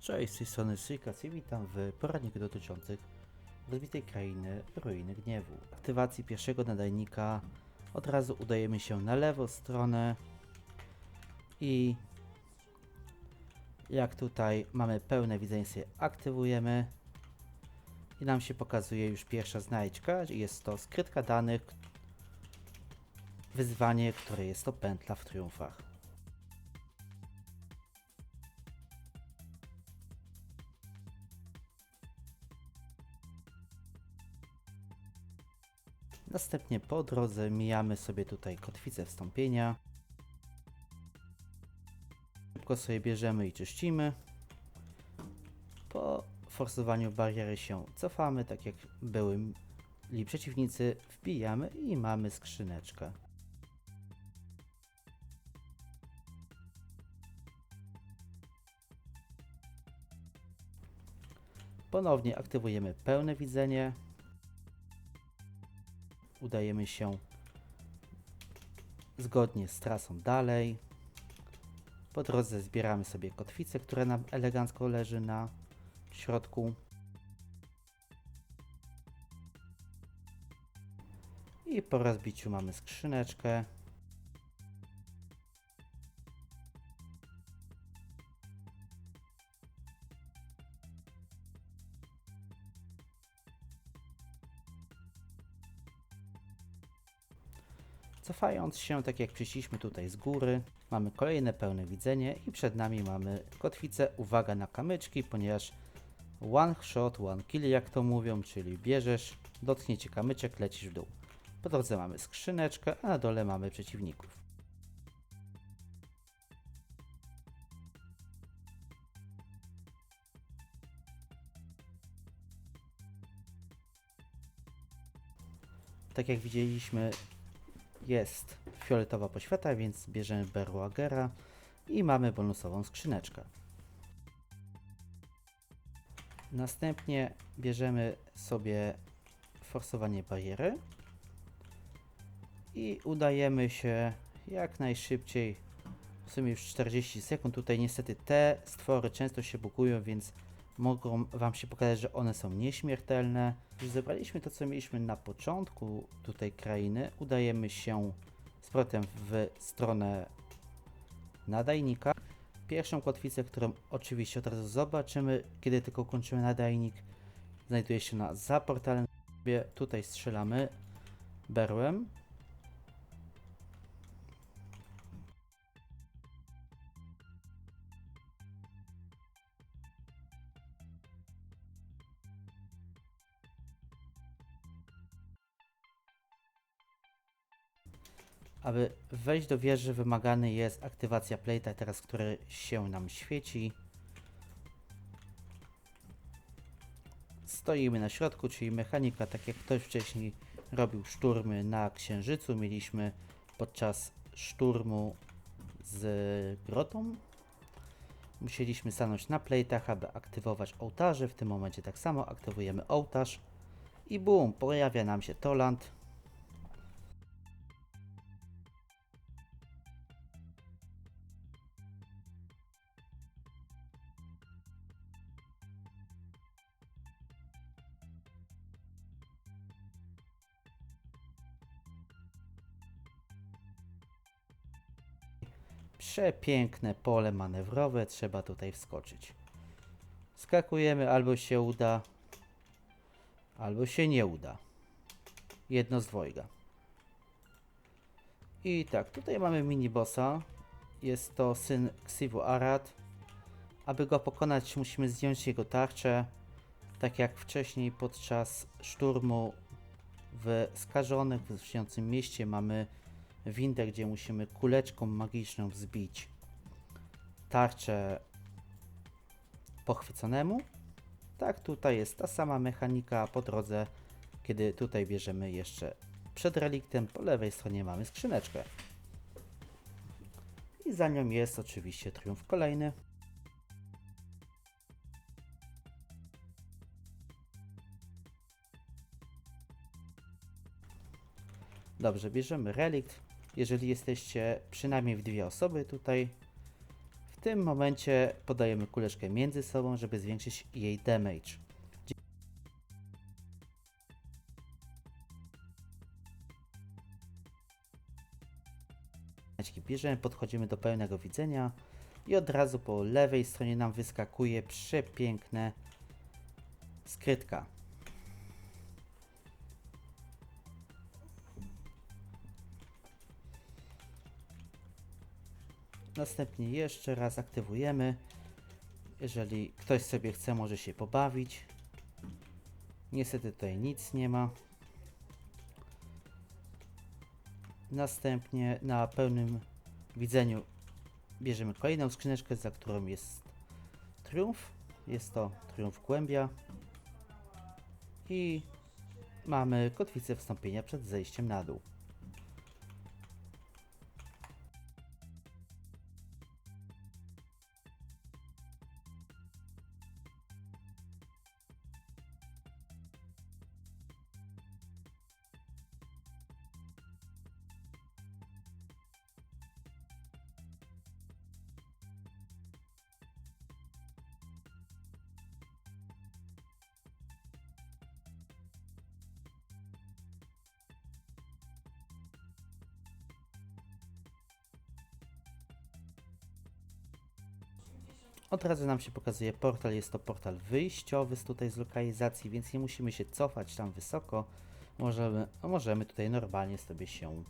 Cześć, z tej strony Sykas i witam w poradniku dotyczących rozbitej krainy Ruiny Gniewu. Aktywacji pierwszego nadajnika od razu udajemy się na lewą stronę i jak tutaj mamy pełne widzenie sobie aktywujemy i nam się pokazuje już pierwsza znajdźka, jest to skrytka danych, wyzwanie, które jest to pętla w triumfach. Następnie po drodze mijamy sobie tutaj kotwicę wstąpienia. Szybko sobie bierzemy i czyścimy. Po forsowaniu bariery się cofamy, tak jak byli przeciwnicy, wbijamy i mamy skrzyneczkę. Ponownie aktywujemy pełne widzenie, udajemy się zgodnie z trasą dalej. Po drodze zbieramy sobie kotwicę, która nam elegancko leży na środku. I po rozbiciu mamy skrzyneczkę. Cofając się, tak jak przyszliśmy tutaj z góry, mamy kolejne pełne widzenie i przed nami mamy kotwicę. Uwaga na kamyczki, ponieważ one shot, one kill, jak to mówią, czyli bierzesz, dotkniecie kamyczek, lecisz w dół. Po drodze mamy skrzyneczkę, a na dole mamy przeciwników. Tak jak widzieliśmy, jest fioletowa poświata, więc bierzemy Berwagera i mamy bonusową skrzyneczkę. Następnie bierzemy sobie forsowanie bariery i udajemy się jak najszybciej, w sumie już 40 sekund. Tutaj niestety te stwory często się bukują, więc mogą Wam się pokazać, że one są nieśmiertelne. Już zebraliśmy to, co mieliśmy na początku tutaj krainy. Udajemy się z powrotem w stronę nadajnika. Pierwszą kotwicę, którą oczywiście od razu zobaczymy, kiedy tylko kończymy nadajnik, znajduje się na za portalem. Tutaj strzelamy berłem. Aby wejść do wieży wymagany jest aktywacja plate'a teraz, który się nam świeci. Stoimy na środku, czyli mechanika, tak jak ktoś wcześniej robił szturmy na Księżycu, mieliśmy podczas szturmu z grotą. Musieliśmy stanąć na plate'ach, aby aktywować ołtarze. W tym momencie tak samo aktywujemy ołtarz i bum, pojawia nam się Toland. Przepiękne pole manewrowe, trzeba tutaj wskoczyć. Skakujemy, albo się uda, albo się nie uda. Jedno z dwojga. I tak, tutaj mamy mini bossa. Jest to syn Xivu Arad. Aby go pokonać, musimy zdjąć jego tarczę. Tak jak wcześniej podczas szturmu w skażonych, w mieście mamy windę, gdzie musimy kuleczką magiczną wzbić tarczę pochwyconemu. Tak, tutaj jest ta sama mechanika po drodze, kiedy tutaj bierzemy jeszcze przed reliktem, po lewej stronie mamy skrzyneczkę. I za nią jest oczywiście triumf kolejny. Dobrze, bierzemy relikt. Jeżeli jesteście przynajmniej w dwie osoby tutaj tym momencie podajemy kuleczkę między sobą, żeby zwiększyć jej damage. Bierzemy, podchodzimy do pełnego widzenia i od razu po lewej stronie nam wyskakuje przepiękne skrytka. Następnie jeszcze raz aktywujemy. Jeżeli ktoś sobie chce, może się pobawić. Niestety tutaj nic nie ma. Następnie na pełnym widzeniu bierzemy kolejną skrzyneczkę, za którą jest triumf. Jest to triumf głębia. I mamy kotwicę wstąpienia przed zejściem na dół. Od razu nam się pokazuje portal, jest to portal wyjściowy z tutaj z lokalizacji, więc nie musimy się cofać tam wysoko. Możemy, możemy tutaj normalnie sobie się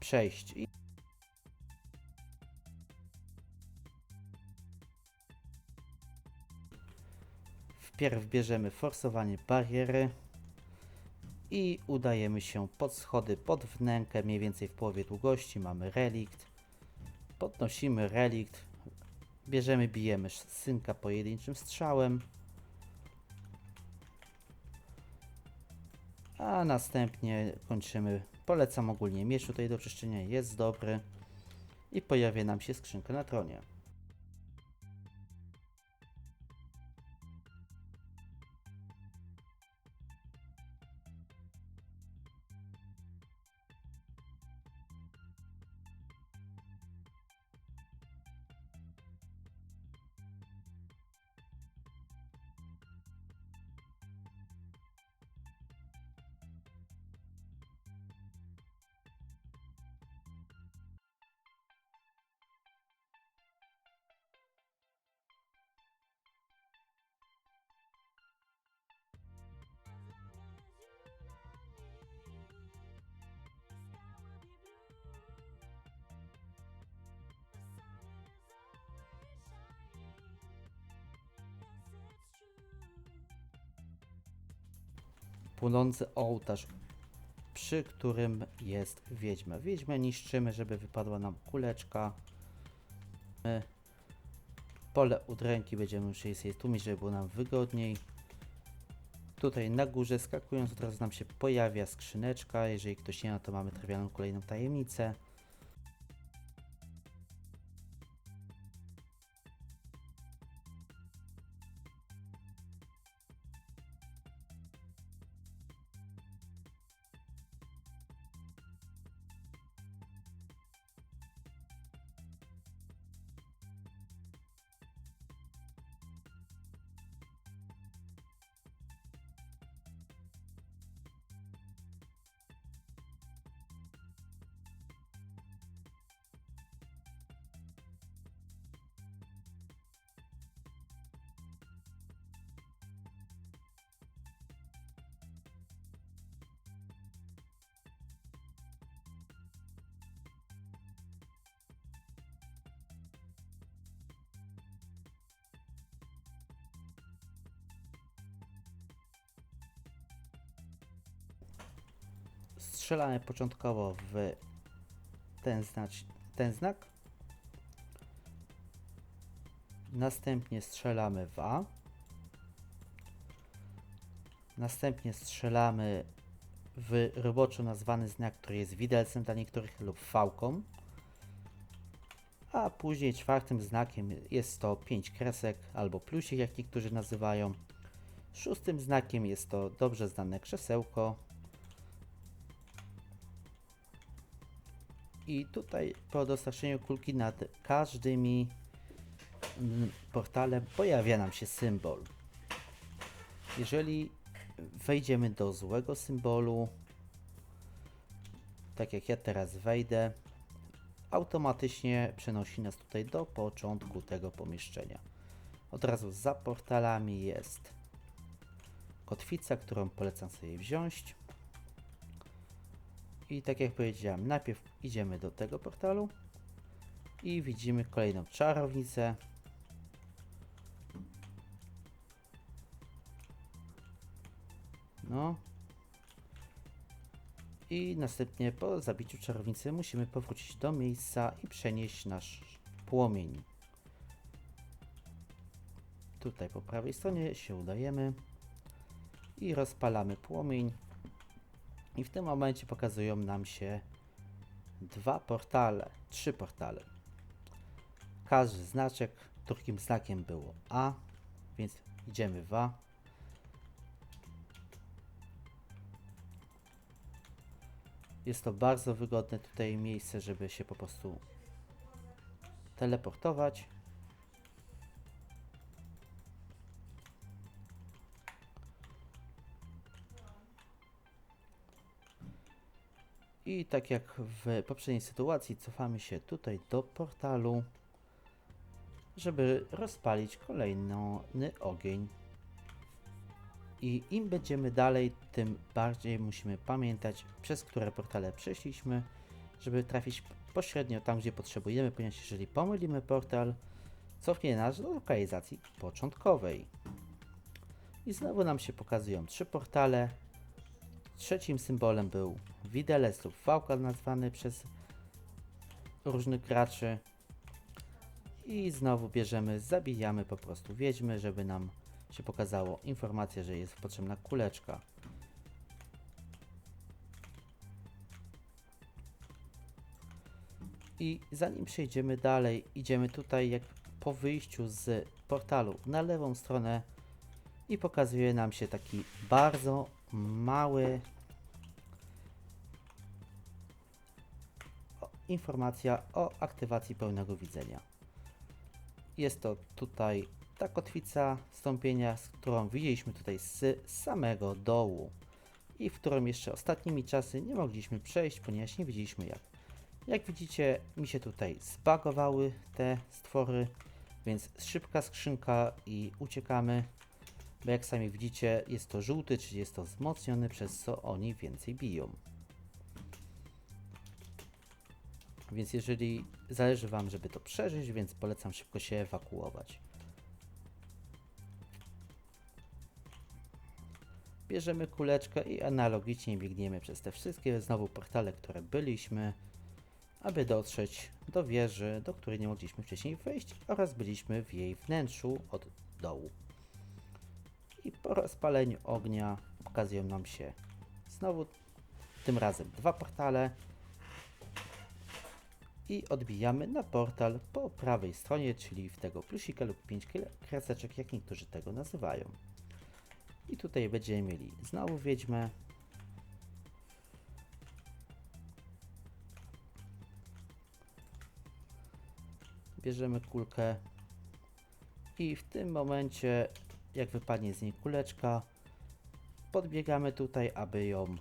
przejść. I Wpierw bierzemy forsowanie bariery i udajemy się pod schody, pod wnękę, mniej więcej w połowie długości. Mamy relikt. Podnosimy relikt, Bierzemy, bijemy synka pojedynczym strzałem. A następnie kończymy. Polecam ogólnie miecz tutaj do czyszczenia, jest dobry. I pojawia nam się skrzynka na tronie. Płonący ołtarz, przy którym jest wiedźma. Wiedźmę niszczymy, żeby wypadła nam kuleczka. Pole udręki będziemy musieli sobie tłumić, żeby było nam wygodniej. Tutaj na górze skakując od razu nam się pojawia skrzyneczka. Jeżeli ktoś nie ma, to mamy trywialną kolejną tajemnicę. Strzelamy początkowo w ten, znacz, ten znak. Następnie strzelamy w A. Następnie strzelamy w roboczo nazwany znak, który jest widelcem dla niektórych lub fałką. A później czwartym znakiem jest to 5 kresek albo plusik, jak niektórzy nazywają. Szóstym znakiem jest to dobrze znane krzesełko. I tutaj po dostarczeniu kulki nad każdymi mm, portale pojawia nam się symbol. Jeżeli wejdziemy do złego symbolu, tak jak ja teraz wejdę, automatycznie przenosi nas tutaj do początku tego pomieszczenia. Od razu za portalami jest kotwica, którą polecam sobie wziąć. I tak jak powiedziałem, najpierw idziemy do tego portalu i widzimy kolejną czarownicę. No. I następnie po zabiciu czarownicy musimy powrócić do miejsca i przenieść nasz płomień. Tutaj po prawej stronie się udajemy i rozpalamy płomień. I w tym momencie pokazują nam się dwa portale, trzy portale. Każdy znaczek, drugim znakiem było A, więc idziemy w A. Jest to bardzo wygodne tutaj miejsce, żeby się po prostu teleportować. I tak jak w poprzedniej sytuacji, cofamy się tutaj do portalu, żeby rozpalić kolejny ogień. I im będziemy dalej, tym bardziej musimy pamiętać, przez które portale przeszliśmy, żeby trafić pośrednio tam, gdzie potrzebujemy, ponieważ jeżeli pomylimy portal, cofnie nas do lokalizacji początkowej. I znowu nam się pokazują trzy portale. Trzecim symbolem był widelec lub fałka nazwany przez różnych graczy. I znowu bierzemy, zabijamy po prostu wiedźmy, żeby nam się pokazało informacja, że jest potrzebna kuleczka. I zanim przejdziemy dalej, idziemy tutaj jak po wyjściu z portalu na lewą stronę i pokazuje nam się taki bardzo mały informacja o aktywacji pełnego widzenia. Jest to tutaj ta kotwica stąpienia, z którą widzieliśmy tutaj z samego dołu i w którą jeszcze ostatnimi czasy nie mogliśmy przejść, ponieważ nie wiedzieliśmy jak. Jak widzicie, mi się tutaj zbagowały te stwory, więc szybka skrzynka i uciekamy, bo jak sami widzicie, jest to żółty, czyli jest to wzmocniony, przez co oni więcej biją. Więc jeżeli zależy Wam, żeby to przeżyć, więc polecam szybko się ewakuować. Bierzemy kuleczkę i analogicznie biegniemy przez te wszystkie znowu portale, które byliśmy, aby dotrzeć do wieży, do której nie mogliśmy wcześniej wejść oraz byliśmy w jej wnętrzu od dołu. I po rozpaleniu ognia pokazują nam się znowu tym razem dwa portale i odbijamy na portal po prawej stronie, czyli w tego plusika lub 5 kreseczek, jak niektórzy tego nazywają. I tutaj będziemy mieli znowu wiedźmę. Bierzemy kulkę i w tym momencie, jak wypadnie z niej kuleczka, podbiegamy tutaj, aby ją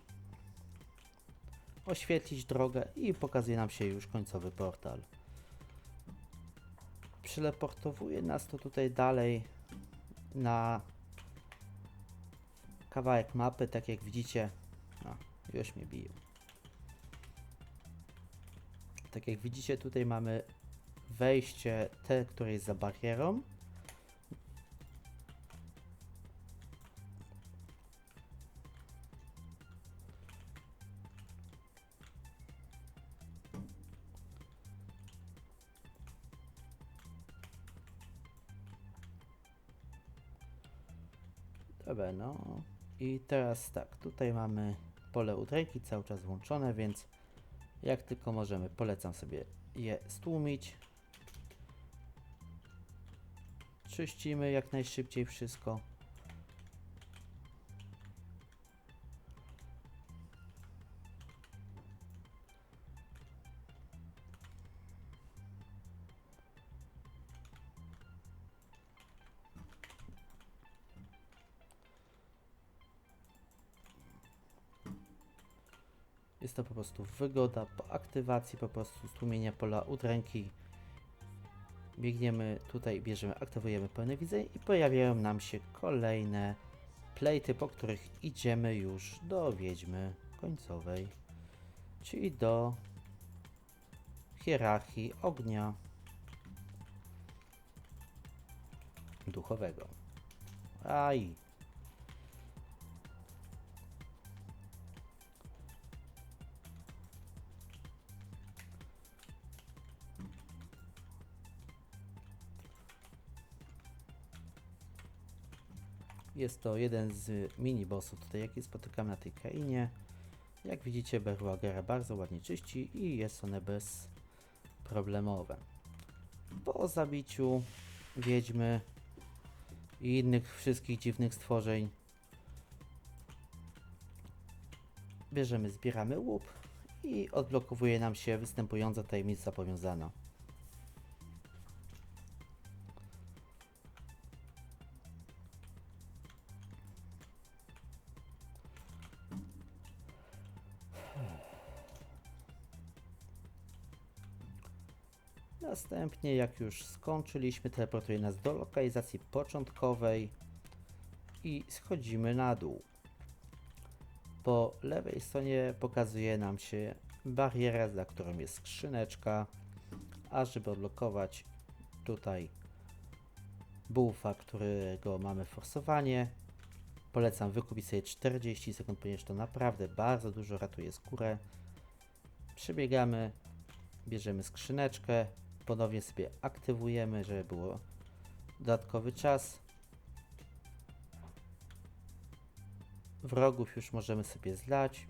oświetlić drogę i pokazuje nam się już końcowy portal. Przyleportowuje nas to tutaj dalej na kawałek mapy, tak jak widzicie. No, już mnie biją. Tak jak widzicie, tutaj mamy wejście, te, które jest za barierą. I teraz tak, tutaj mamy pole udrejki cały czas włączone, więc jak tylko możemy, polecam sobie je stłumić. Czyścimy jak najszybciej wszystko. Jest to po prostu wygoda po aktywacji po prostu stłumienia pola udręki. Biegniemy tutaj, bierzemy, aktywujemy pełne widzenie i pojawiają nam się kolejne plejty, po których idziemy już do wiedźmy końcowej, czyli do hierarchii ognia duchowego. Aj. Jest to jeden z mini bossów tutaj, jaki spotykamy na tej krainie. Jak widzicie, Berwagera bardzo ładnie czyści i jest one bezproblemowe. Po zabiciu wiedźmy i innych wszystkich dziwnych stworzeń bierzemy, zbieramy łup i odblokowuje nam się występująca tajemnica powiązana. Następnie, jak już skończyliśmy, teleportuje nas do lokalizacji początkowej i schodzimy na dół. Po lewej stronie pokazuje nam się bariera, za którą jest skrzyneczka, a żeby odblokować tutaj buffa, którego mamy forsowanie, polecam wykupić sobie 40 sekund, ponieważ to naprawdę bardzo dużo ratuje skórę. Przebiegamy, bierzemy skrzyneczkę, ponownie sobie aktywujemy, żeby było dodatkowy czas. Wrogów już możemy sobie zlać.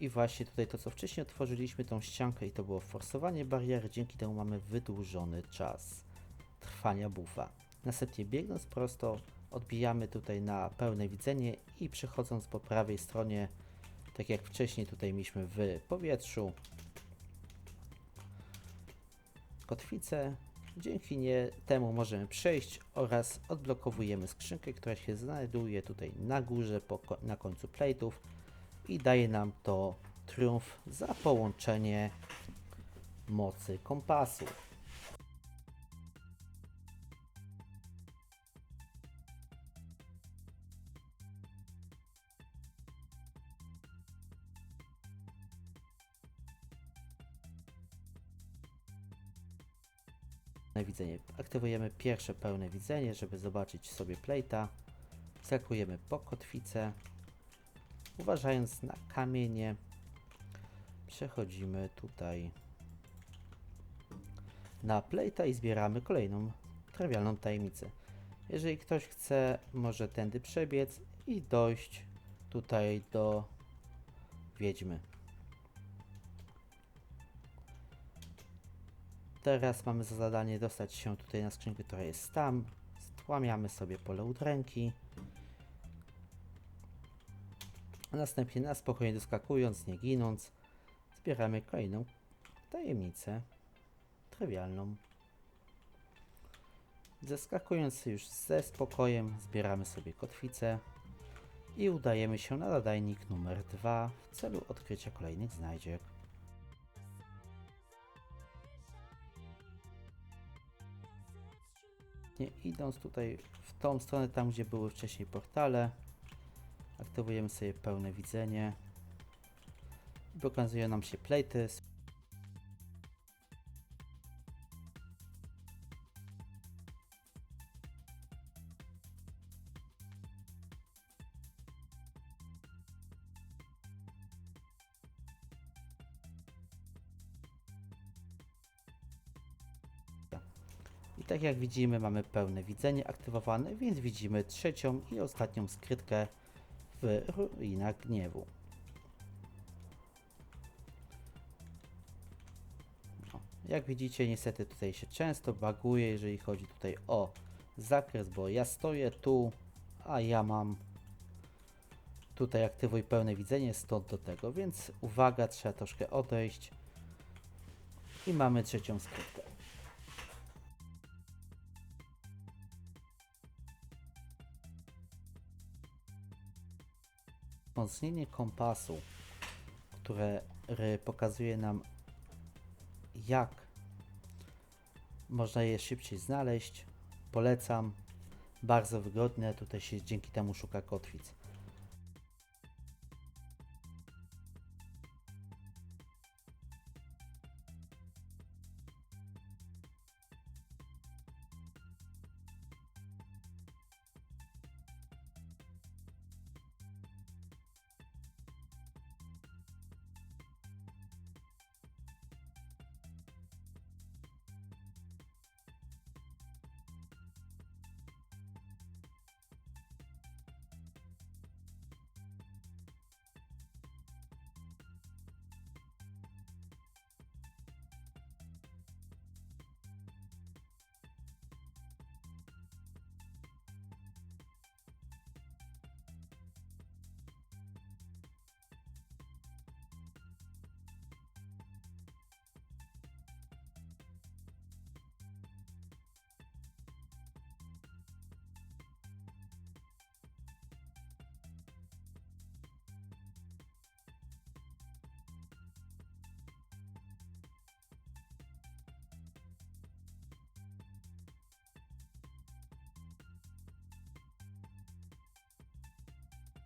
I właśnie tutaj to, co wcześniej otworzyliśmy, tą ściankę i to było forsowanie bariery, dzięki temu mamy wydłużony czas trwania buffa. Następnie biegnąc prosto, odbijamy tutaj na pełne widzenie i przechodząc po prawej stronie, tak jak wcześniej tutaj mieliśmy w powietrzu, kotwicę. Dzięki nie temu możemy przejść oraz odblokowujemy skrzynkę, która się znajduje tutaj na górze po, na końcu plate'ów i daje nam to triumf za połączenie mocy kompasu. Widzenie. Aktywujemy pierwsze pełne widzenie, żeby zobaczyć sobie plate'a. Skakujemy po kotwicę. Uważając na kamienie, przechodzimy tutaj na plate'a i zbieramy kolejną trywialną tajemnicę. Jeżeli ktoś chce, może tędy przebiec i dojść tutaj do wiedźmy. Teraz mamy za zadanie dostać się tutaj na skrzynkę, która jest tam. Stłamiamy sobie pole udręki. A następnie na spokojnie doskakując, nie ginąc, zbieramy kolejną tajemnicę trywialną. Zeskakując już ze spokojem, zbieramy sobie kotwicę i udajemy się na nadajnik numer 2 w celu odkrycia kolejnych znajdziek. Nie idąc tutaj w tą stronę, tam gdzie były wcześniej portale, aktywujemy sobie pełne widzenie. Pokazują nam się plejty. Tak jak widzimy, mamy pełne widzenie aktywowane, więc widzimy trzecią i ostatnią skrytkę w ruinach gniewu. O, jak widzicie, niestety tutaj się często baguje, jeżeli chodzi tutaj o zakres, bo ja stoję tu, a ja mam tutaj aktywuj pełne widzenie stąd do tego, więc uwaga, trzeba troszkę odejść i mamy trzecią skrytkę. Wzmocnienie kompasu, które ry- pokazuje nam jak można je szybciej znaleźć. Polecam. Bardzo wygodne. Tutaj się dzięki temu szuka kotwic.